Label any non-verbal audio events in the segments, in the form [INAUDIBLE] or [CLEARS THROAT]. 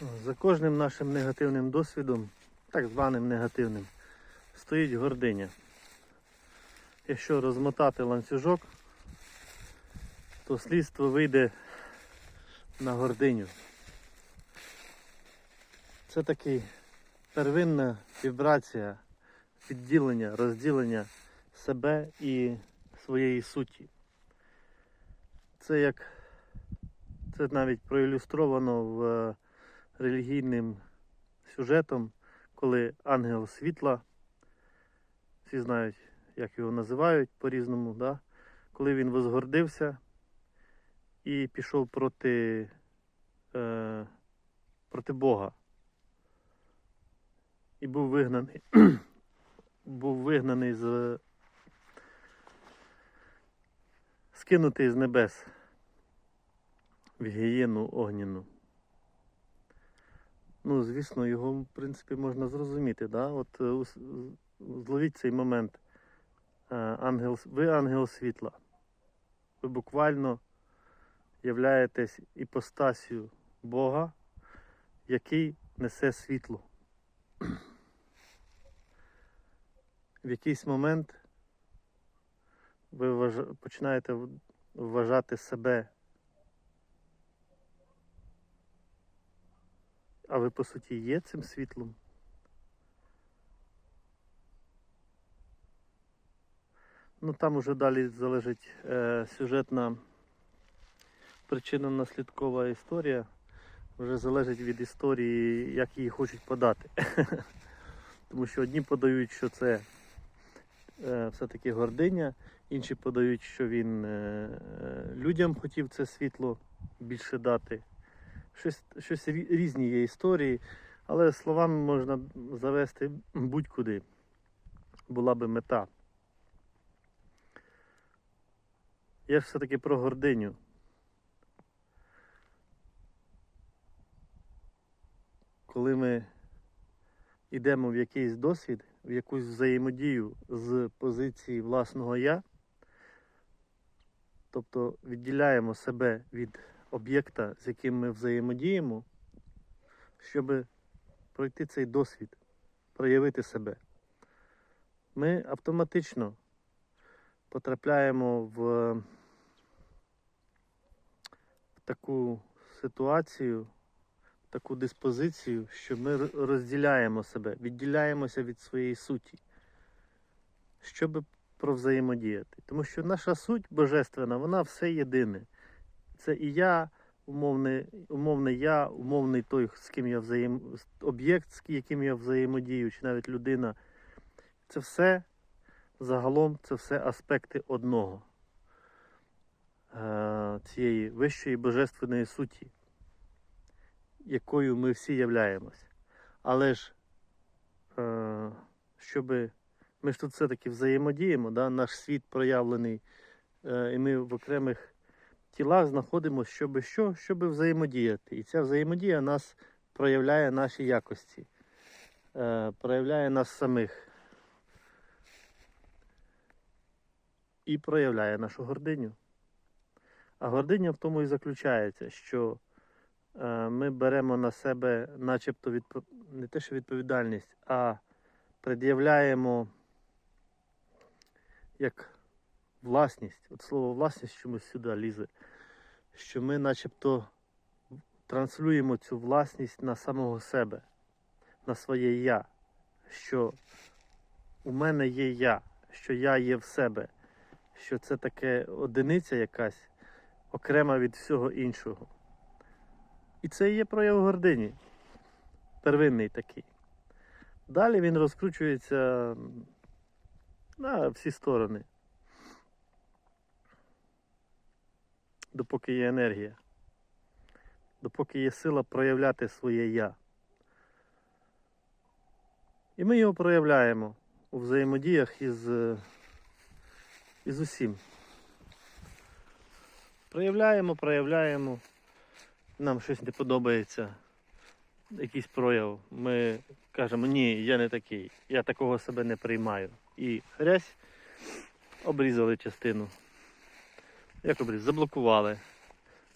За кожним нашим негативним досвідом, так званим негативним, стоїть гординя. Якщо розмотати ланцюжок, то слідство вийде на гординю. Це такий первинна вібрація відділення, розділення себе і своєї суті. Це як це навіть проілюстровано в релігійним сюжетом, коли ангел світла, всі знають, як його називають по-різному, да? коли він возгордився і пішов проти, е, проти Бога. І був вигнаний, [CLEARS THROAT] був вигнаний з скинутий з небес в гієну огняну. Ну, звісно, його, в принципі, можна зрозуміти. Да? От е, зловіть цей момент. Е, Ангел, ви ангел світла. Ви буквально являєтесь іпостасію Бога, який несе світло. В якийсь момент ви починаєте вважати себе А ви по суті є цим світлом? Ну там уже далі залежить е, сюжетна причинно-наслідкова історія. Вже залежить від історії, як її хочуть подати. [LAUGHS] Тому що одні подають, що це е, все-таки гординя, інші подають, що він е, е, людям хотів це світло більше дати щось, щось різні є історії, але словами можна завести будь-куди. Була би мета. Я ж все-таки про гординю. Коли ми йдемо в якийсь досвід, в якусь взаємодію з позиції власного я, тобто відділяємо себе від об'єкта, з яким ми взаємодіємо, щоб пройти цей досвід, проявити себе. Ми автоматично потрапляємо в, таку ситуацію, в таку диспозицію, що ми розділяємо себе, відділяємося від своєї суті, щоб провзаємодіяти. Тому що наша суть божественна, вона все єдине. Це і я, умовне, умовне я, умовний той, з ким я взаєм... об'єкт, з яким я взаємодію, чи навіть людина. Це все загалом це все аспекти одного е, цієї вищої божественної суті, якою ми всі являємось. Але ж, е, щоб ми ж тут все-таки взаємодіємо, да? наш світ проявлений, е, і ми в окремих тілах знаходимося, щоб що? Щоб взаємодіяти. І ця взаємодія нас проявляє наші якості, е, проявляє нас самих. І проявляє нашу гординю. А гординя в тому і заключається, що е, ми беремо на себе начебто відпо... не те, що відповідальність, а пред'являємо як власність. От слово власність чомусь сюди лізе, що ми начебто транслюємо цю власність на самого себе, на своє я, що у мене є я, що я є в себе, що це таке одиниця якась окрема від всього іншого. І це є прояв гордині, первинний такий. Далі він розкручується на всі сторони. Допоки є енергія, допоки є сила проявляти своє я. І ми його проявляємо у взаємодіях із, е, із усім. Проявляємо, проявляємо. Нам щось не подобається, якийсь прояв. Ми кажемо, ні, я не такий, я такого себе не приймаю. І хрясь обрізали частину. Як обріз? Заблокували.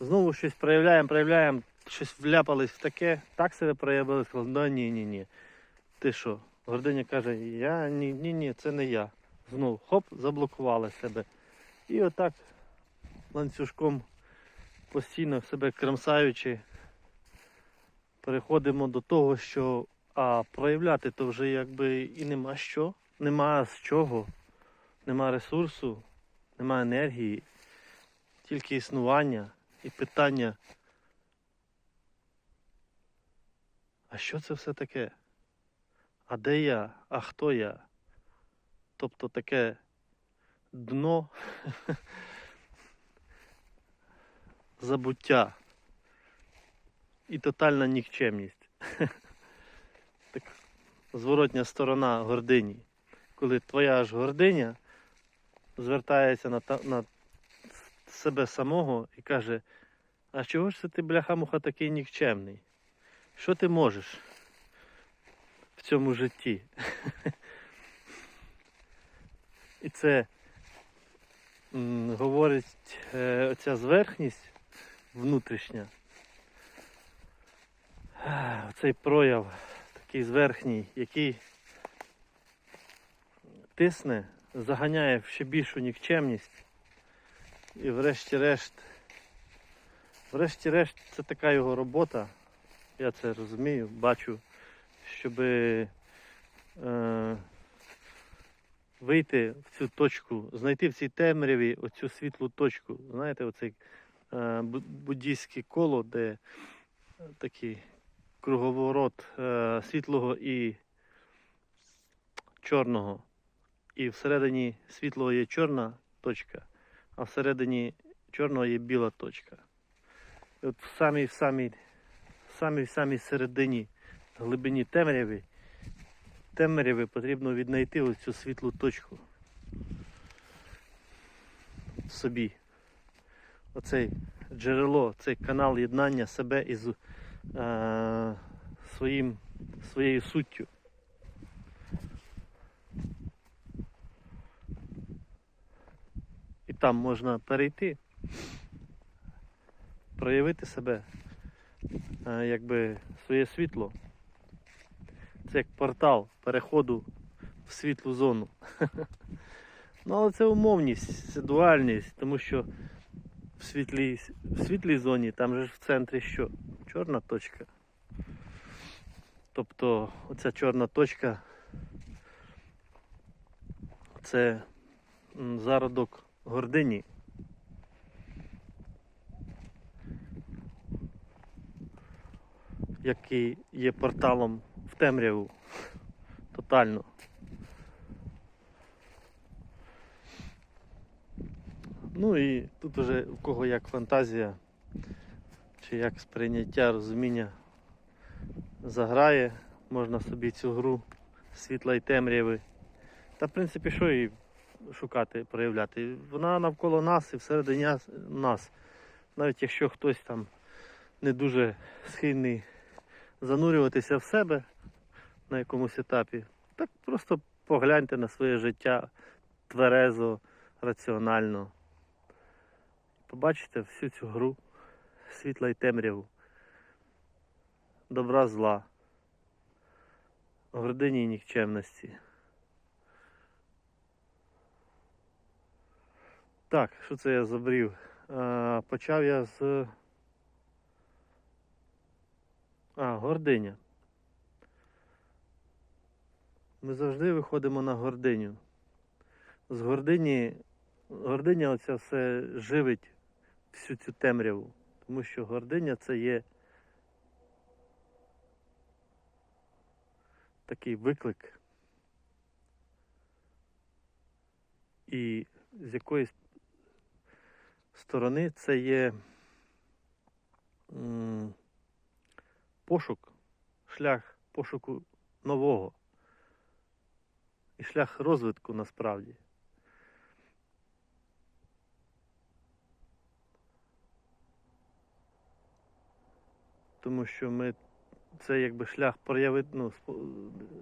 Знову щось проявляємо, проявляємо, щось вляпались в таке, так себе проявили, сказали, да ні, ні. Ти що? Гординя каже, я ні, ні, це не я. Знов хоп, заблокували себе. І отак ланцюжком постійно себе кремсаючи, переходимо до того, що а проявляти то вже якби і нема що, нема з чого, нема ресурсу, нема енергії, тільки існування і питання. А що це все таке? А де я? А хто я? Тобто таке дно [LAUGHS] забуття і тотальна нікчемність. [LAUGHS] Так зворотня сторона гордині. Коли твоя ж гординя звертається на, на себе самого і каже, а чого ж це ти, бляха-муха, такий нікчемний? Що ти можеш в цьому житті? І це говорить е, оця зверхність внутрішня. Оцей прояв такий зверхній, який тисне, заганяє в ще більшу нікчемність. І врешті-решт, врешті-решт, це така його робота. Я це розумію, бачу, щоб е, вийти в цю точку, знайти в цій темряві оцю світлу точку. Знаєте, оцей е, буддійське коло, де такий круговорот е, світлого і чорного. І всередині світлого є чорна точка, а всередині чорного є біла точка. І от в самій, в самій, в самій, в самій середині глибині темряви, темряви потрібно віднайти ось цю світлу точку в собі. Оцей джерело, цей канал єднання себе із е, своїм, своєю суттю. Там можна перейти, проявити себе, е, якби своє світло. Це як портал переходу в світлу зону. [LAUGHS] Ну, але це умовність, це дуальність, тому що в світлій, в світлій зоні там же в центрі що? Чорна точка. Тобто оця чорна точка це зародок гордині. Який є порталом в темряву тотально. Ну і тут уже у кого як фантазія, чи як сприйняття, розуміння заграє, можна собі цю гру світла і темряви. Та в принципі, що її шукати, проявляти? Вона навколо нас і всередині нас-. Навіть якщо хтось там не дуже схильний занурюватися в себе на якомусь етапі, так просто погляньте на своє життя тверезо, раціонально. Побачите всю цю гру світла і темряву, добра зла, гордині і нікчемності. Так, що це я забрів? А, почав я з. А, гординя. Ми завжди виходимо на гординю. З гордині, гординя оця все живить всю цю темряву. Тому що гординя це є такий виклик. І з якоїсь сторони це є пошук, шлях пошуку нового і шлях розвитку насправді. Тому що ми це якби шлях проявити, ну,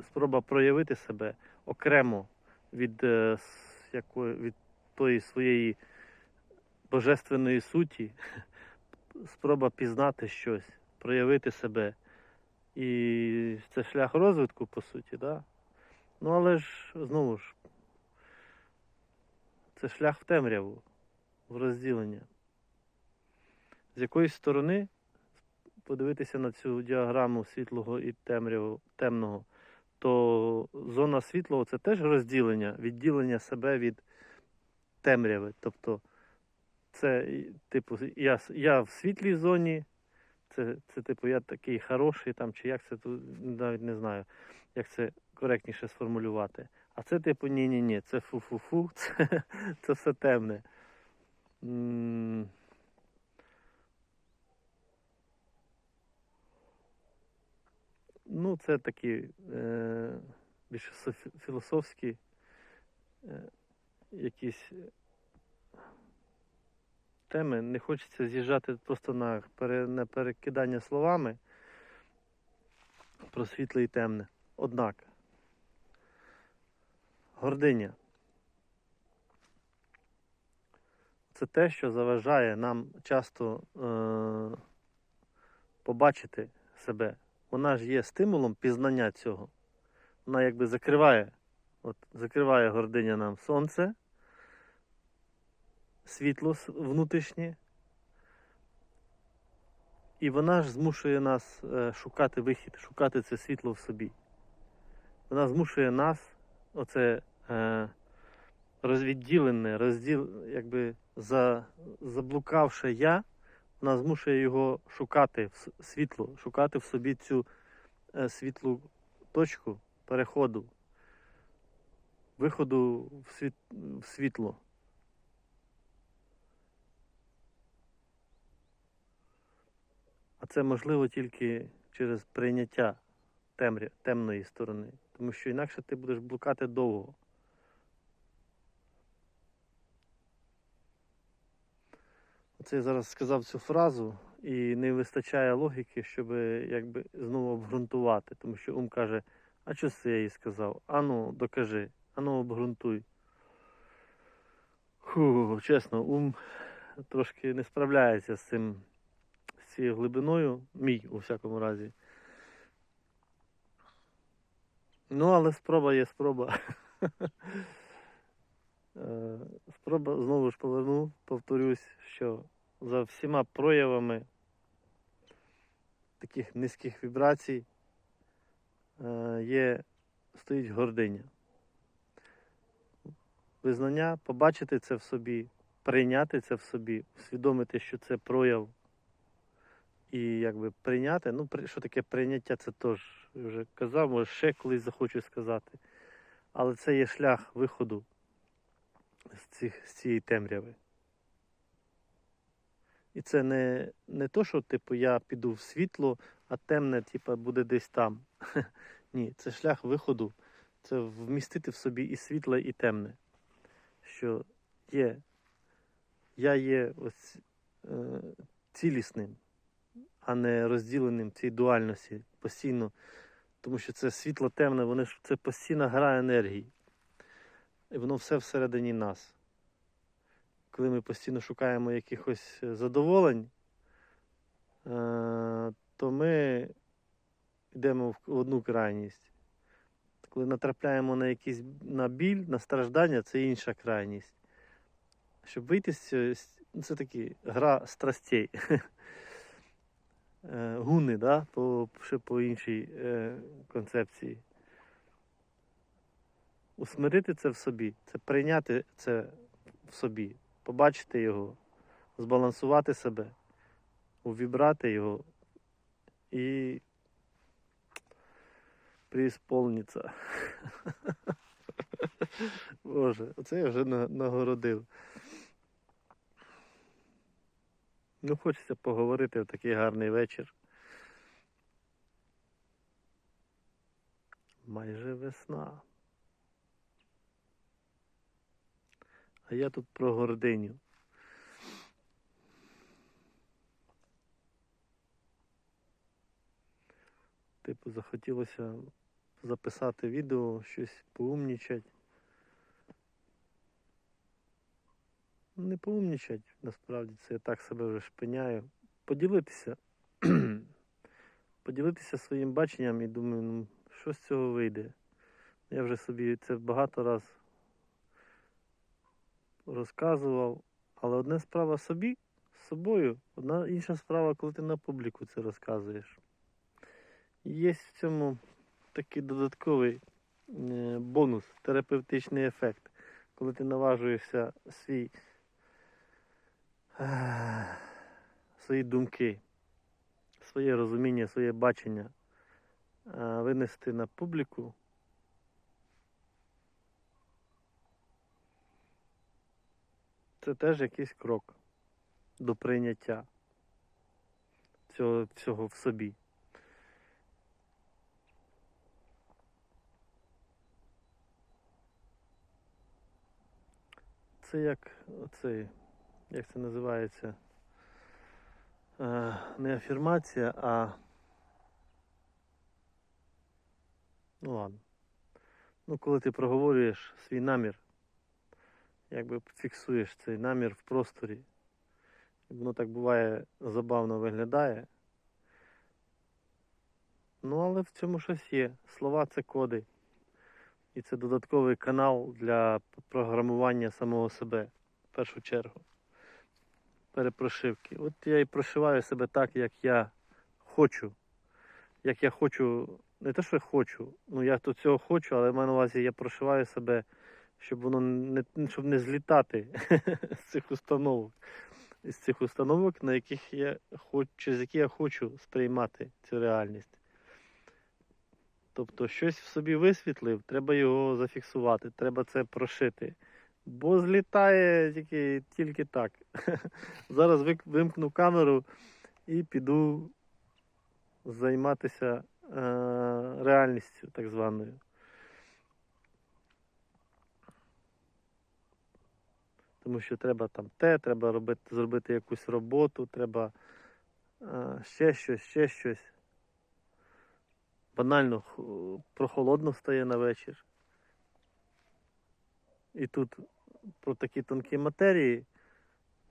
спроба проявити себе окремо від, е, якої, від тої своєї божественної суті, спроба пізнати щось, проявити себе. І це шлях розвитку, по суті, да? Ну але ж знову ж, це шлях в темряву, в розділення. З якоїсь сторони подивитися на цю діаграму світлого і темряву, темного, то зона світлого це теж розділення, відділення себе від темряви. Тобто це, типу, я, я в світлій зоні, це, це типу, я такий хороший, там, чи як це тут навіть не знаю, як це коректніше сформулювати. А це, типу, ні-ні-ні, це фу-фу-фу, [LAUGHS] це, це все темне. Ну, це такі е, більше філософські е, якісь теми. Не хочеться з'їжджати просто на, на перекидання словами про світле і темне. Однак, гординя це те, що заважає нам часто е, побачити себе. Вона ж є стимулом пізнання цього. Вона якби закриває, от закриває гординя нам сонце, світло внутрішнє. І вона ж змушує нас е, шукати вихід, шукати це світло в собі. Вона змушує нас, оце е, розвідділене, розділ, якби за, заблукавши я, вона змушує його шукати в світло, шукати в собі цю е, світлу точку переходу, виходу в, світ, в світло. Це можливо тільки через прийняття темря, темної сторони, тому що інакше ти будеш блукати довго. Оце я зараз сказав цю фразу, і не вистачає логіки, щоб якби знову обґрунтувати. Тому що ум каже, а що це я їй сказав? Ану, докажи, ану обґрунтуй. Фу, чесно, ум трошки не справляється з цим, цією глибиною, мій у всякому разі. Ну, але спроба є спроба. [LAUGHS] Е, Спроба знову ж поверну, повторюсь, що за всіма проявами таких низьких вібрацій е, є, стоїть гординя. Визнання, побачити це в собі, прийняти це в собі, усвідомити, що це прояв. І якби прийняти. Ну, при- що таке прийняття, це теж вже казав, може ще колись захочу сказати. Але це є шлях виходу з, цих, з цієї темряви. І це не, не то, що типу я піду в світло, а темне, типу, буде десь там. [LAUGHS] Ні, це шлях виходу. Це вмістити в собі і світле, і темне. Що є, я є ось е, цілісним, а не розділеним цій дуальності постійно. Тому що це світло темне, воно ж це постійна гра енергії. І воно все всередині нас. Коли ми постійно шукаємо якихось е, задоволень, е, то ми йдемо в в одну крайність. Коли натрапляємо на якийсь на біль, на страждання, це інша крайність. Щоб вийти з цього, ну, це такі гра страстей. [LAUGHS] Е, Гуни, да? по, ще по іншій е, концепції. Усмирити це в собі, це прийняти це в собі, побачити його, збалансувати себе, увібрати його і преисполниться. [LAUGHS] Боже, оце я вже на- нагородив. Ну, хочеться поговорити в такий гарний вечір. Майже весна. А я тут про гординю. Типу, захотілося записати відео, щось поумнічать. Не поумнічать, насправді це я так себе вже шпиняю. Поділитися [CLEARS THROAT] поділитися своїм баченням і думаю, ну, що з цього вийде. Я вже собі це багато раз розказував, але одна справа собі, з собою, одна інша справа, коли ти на публіку це розказуєш. Є в цьому такий додатковий е, бонус, терапевтичний ефект, коли ти наважуєшся свій, свої думки, своє розуміння, своє бачення е, винести на публіку. Це теж якийсь крок до прийняття цього всього в собі. Це як оцей, як це називається? Е, не афірмація, а. Ну ладно. Ну, коли ти проговорюєш свій намір, якби фіксуєш цей намір в просторі. Воно так буває забавно виглядає. Ну, але в цьому щось є. Слова це коди. І це додатковий канал для програмування самого себе в першу чергу. Перепрошивки. От я і прошиваю себе так, як я хочу. Як я хочу, не те, що я хочу, ну я то цього хочу, але в мене на увазі я прошиваю себе, щоб воно не щоб не злітати [LAUGHS] з цих установок. З цих установок, на яких я хочу, через які я хочу сприймати цю реальність. Тобто щось в собі висвітлив, треба його зафіксувати, треба це прошити. Бо злітає тільки тільки так. [LAUGHS] Зараз вимкну камеру і піду займатися е, реальністю так званою. Тому що треба там те, треба робити, зробити якусь роботу, треба е, ще щось, ще щось банально прохолодно стає на вечір. І тут про такі тонкі матерії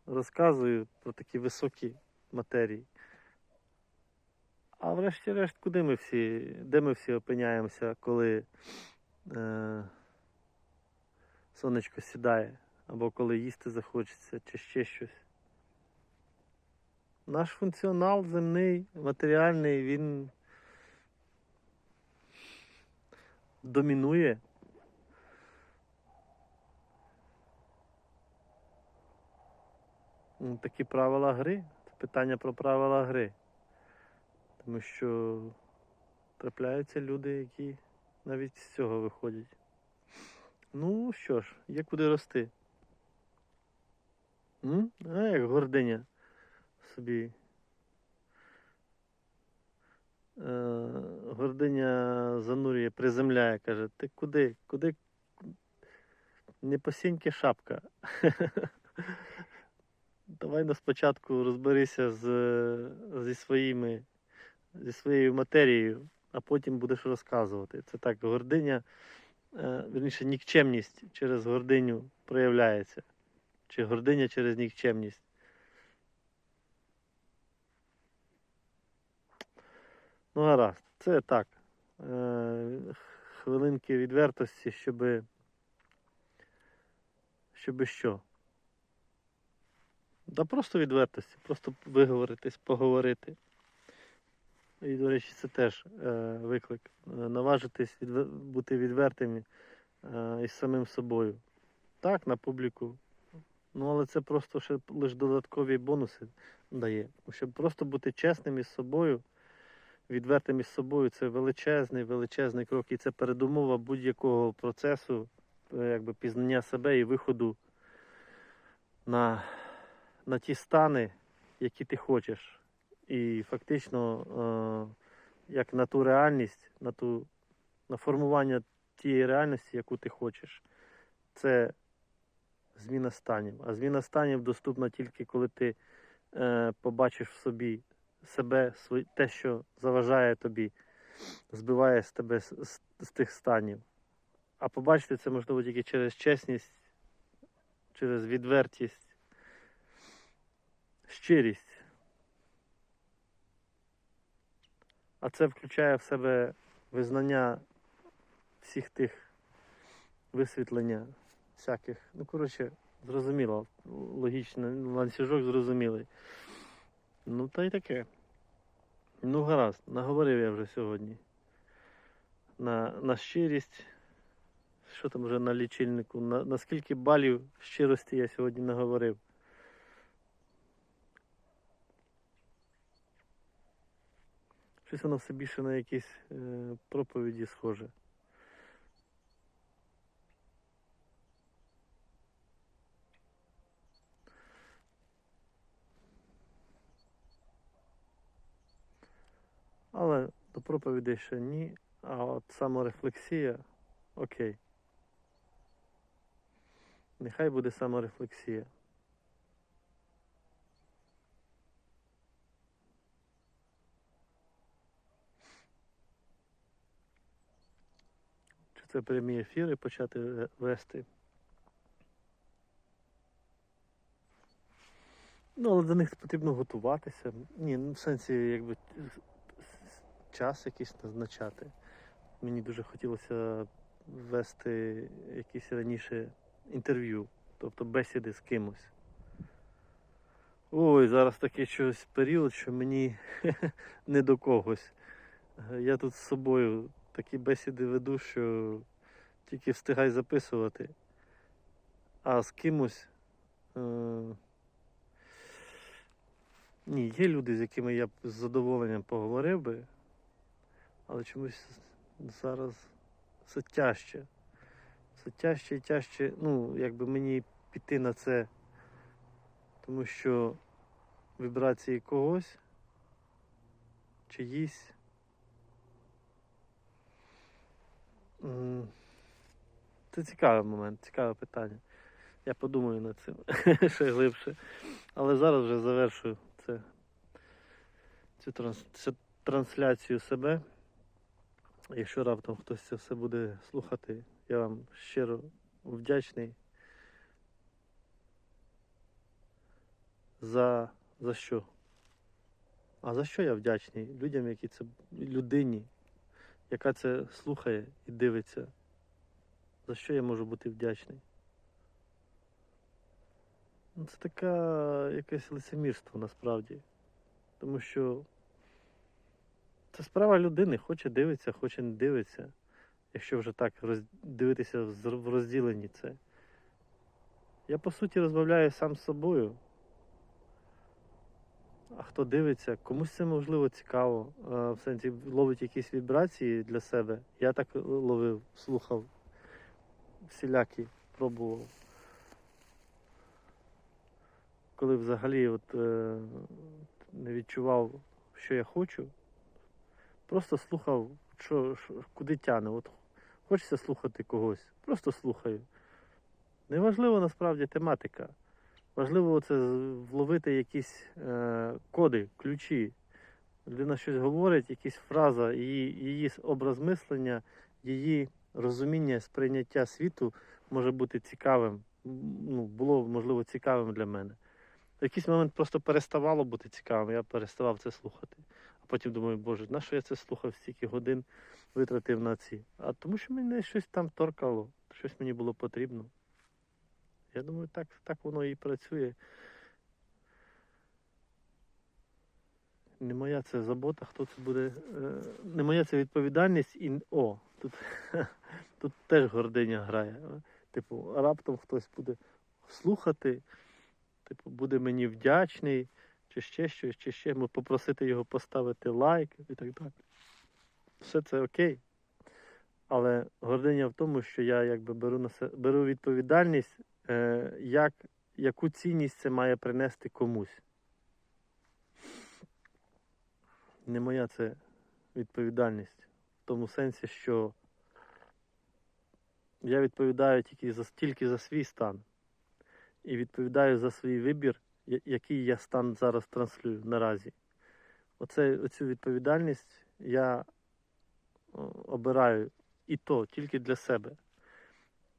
розказую про такі високі матерії. А врешті-решт, куди ми всі, де ми всі опиняємося, коли е, сонечко сідає, або коли їсти захочеться, чи ще щось. Наш функціонал земний, матеріальний, він домінує. Такі правила гри. Це питання про правила гри. Тому що трапляються люди, які навіть з цього виходять. Ну що ж, є куди рости. М? А як гординя собі Е, гординя занурює, приземляє, каже, ти куди? Куди? Не посіньки шапка. [LAUGHS] Давай на спочатку розберися з, зі своїми, зі своєю матерією, а потім будеш розказувати. Це так, гординя, е, верніше, нікчемність через гординю проявляється. Чи гординя через нікчемність. Ну, гаразд, це так. Е, хвилинки відвертості, щоб. Щоби що? Да просто відвертості, просто виговоритись, поговорити. І, до речі, це теж е, виклик. Е, наважитись від, бути відвертими е, із самим собою. Так, на публіку. Ну, але це просто ще лише додаткові бонуси дає. Щоб просто бути чесним із собою відвертим із собою це величезний, величезний крок. І це передумова будь-якого процесу, е, якби пізнання себе і виходу на, на ті стани, які ти хочеш. І фактично, е, як на ту реальність, на ту на формування тієї реальності, яку ти хочеш. Це зміна станів. А зміна станів доступна тільки коли ти е, побачиш в собі себе, те, що заважає тобі, збиває з тебе з, з, з тих станів. А побачити це можливо тільки через чесність, через відвертість, щирість. А це включає в себе визнання всіх тих висвітлення всяких. Ну, коротше, зрозуміло, логічно, ланцюжок зрозумілий. Ну, та й таке. Ну, гаразд, наговорив я вже сьогодні. На, на щирість. Що там вже на лічильнику? На, на скільки балів щирості я сьогодні наговорив? Щось воно все більше на якісь е, проповіді схоже. Але до проповідей ще ні. А от саморефлексія окей. Нехай буде саморефлексія. Це прямі ефіри почати вести? Ну, але до них потрібно готуватися. Ні, ну в сенсі, якби час якийсь назначати. Мені дуже хотілося вести якісь раніше інтерв'ю, тобто бесіди з кимось. Ой, зараз такий щось період, що мені [LAUGHS] не до когось. Е, Я тут з собою такі бесіди веду, що тільки встигай записувати. А з кимось. Е... Ні, є люди, з якими я б з задоволенням поговорив би, але чомусь зараз все тяжче. Все тяжче і тяжче, ну, якби мені піти на це, тому що вібрації когось, чиїсь. м, Це цікавий момент, цікаве питання. Я подумаю над цим [LAUGHS] ще глибше. Але зараз вже завершую це, цю, транс, цю трансляцію себе. Якщо раптом хтось це все буде слухати, я вам щиро вдячний. За, за що? А за що я вдячний? Людям, які це людині, яка це слухає і дивиться. За що я можу бути вдячний? Ну, Це таке якесь лицемірство насправді. Тому що це справа людини, хоче дивиться, хоче не дивиться. Якщо вже так роз... дивитися в розділенні це. Я по суті розмовляю сам з собою. А хто дивиться, комусь це можливо цікаво, в сенсі ловить якісь вібрації для себе. Я так ловив, слухав, всілякі пробував. Коли взагалі от, е, не відчував, що я хочу, просто слухав, що, що, куди тяне. От хочеться слухати когось, просто слухаю. Неважливо насправді тематика. Важливо це вловити якісь е, коди, ключі. Людина щось говорить, якась фраза, її, її образ мислення, її розуміння, сприйняття світу може бути цікавим. Ну, було можливо цікавим для мене. В якийсь момент просто переставало бути цікавим, я переставав це слухати. А потім думаю, боже, на що я це слухав стільки годин витратив на ці? А тому що мене щось там торкало, щось мені було потрібно. Я думаю, так, так воно і працює. Не моя це забота, хто це буде. е, Не моя це відповідальність і. О, тут, [LAUGHS] тут теж гординя грає. Типу, раптом хтось буде слухати, типу, буде мені вдячний, чи ще щось, чи ще мо- попросити його поставити лайк і так далі. Все це окей. Але гординя в тому, що я якби беру на се- беру відповідальність, як, яку цінність це має принести комусь. Не моя це відповідальність. В тому сенсі, що я відповідаю тільки за, тільки за свій стан. І відповідаю за свій вибір, який я стан зараз транслюю наразі. Оце, оцю відповідальність я обираю і то тільки для себе.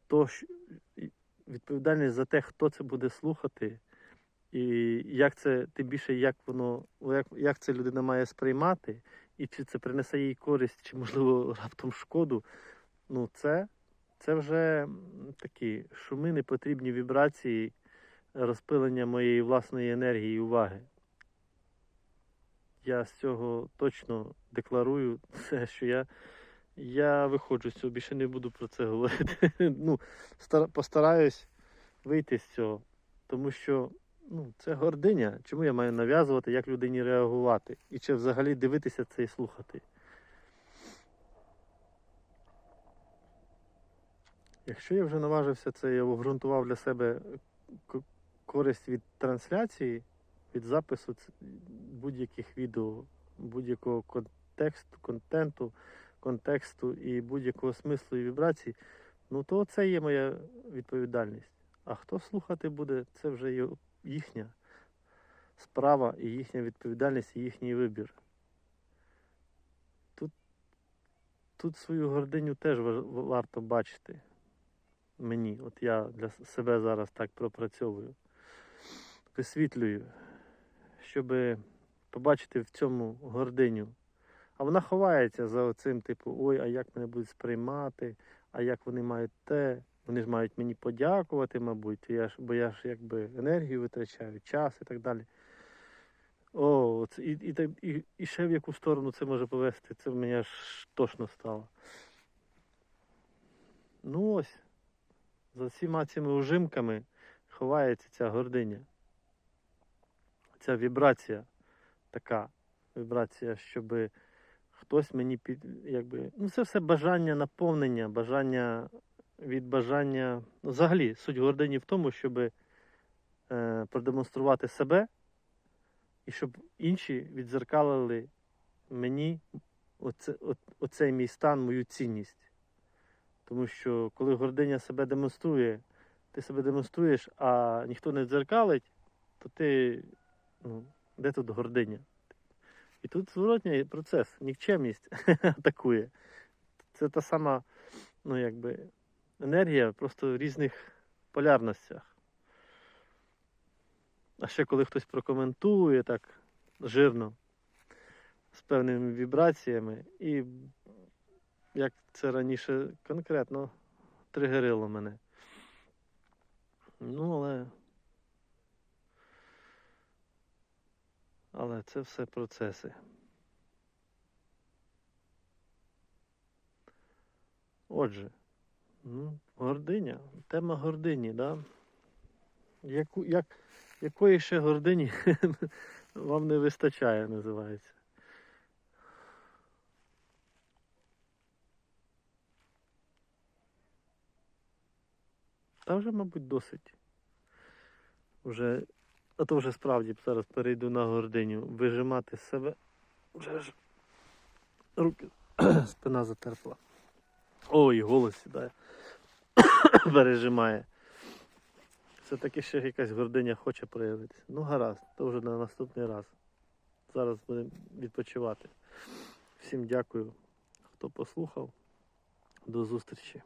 То, відповідальність за те, хто це буде слухати, і як це, тим більше, як воно, як, як це людина має сприймати, і чи це принесе їй користь, чи, можливо, раптом шкоду, ну це, це вже такі шуми, непотрібні вібрації, розпилення моєї власної енергії і уваги. Я з цього точно декларую, [LAUGHS] це, що я, я виходжу з цього, більше не буду про це говорити. [LAUGHS] ну, постараюсь вийти з цього, тому що ну, це гординя. Чому я маю нав'язувати, як людині реагувати? І чи взагалі дивитися це і слухати? Якщо я вже наважився це і обґрунтував для себе користь від трансляції, від запису будь-яких відео, будь-якого контексту, контенту, контексту і будь-якого смислу і вібрацій, ну то це є моя відповідальність. А хто слухати буде, це вже їхня справа і їхня відповідальність, і їхній вибір. Тут, тут свою гординю теж варто бачити. Мені, от я для себе зараз так пропрацьовую, висвітлюю, щоб побачити в цьому гординю. А вона ховається за оцим, типу, ой, а як мене будуть сприймати, а як вони мають те, вони ж мають мені подякувати, мабуть, я ж, бо я ж якби енергію витрачаю, час і так далі. О, це, і, і, і, і ще в яку сторону це може повести, це в мене аж тошно стало. Ну ось, за всіма цими ужимками ховається ця гординя. Ця вібрація така вібрація, щоб хтось мені під якби. Ну, це все бажання наповнення, бажання від бажання. Ну, взагалі, суть гордині в тому, щоб е, продемонструвати себе і щоб інші відзеркалили мені оце, о, оцей мій стан, мою цінність. Тому що коли гординя себе демонструє, ти себе демонструєш, а ніхто не дзеркалить, то ти. Ну, де тут гординя? І тут зворотній процес, нікчемність [LAUGHS] атакує. Це та сама, ну якби, енергія просто в різних полярностях. А ще коли хтось прокоментує так жирно, з певними вібраціями, і як це раніше конкретно тригерило мене. Ну, але. Але це все процеси. Отже, ну, гординя, тема гордині, да? Яку, як, якої ще гордині [LAUGHS] вам не вистачає, називається. Та вже, мабуть, досить. Уже, а то вже справді зараз перейду на гординю. Вижимати з себе. Вже ж руки, [CLEARS THROAT] спина затерпла. Ой, голос сідає. [CLEARS THROAT] Пережимає. Все-таки ще якась гординя хоче проявитися. Ну гаразд, то вже на наступний раз. Зараз будемо відпочивати. Всім дякую, хто послухав. До зустрічі.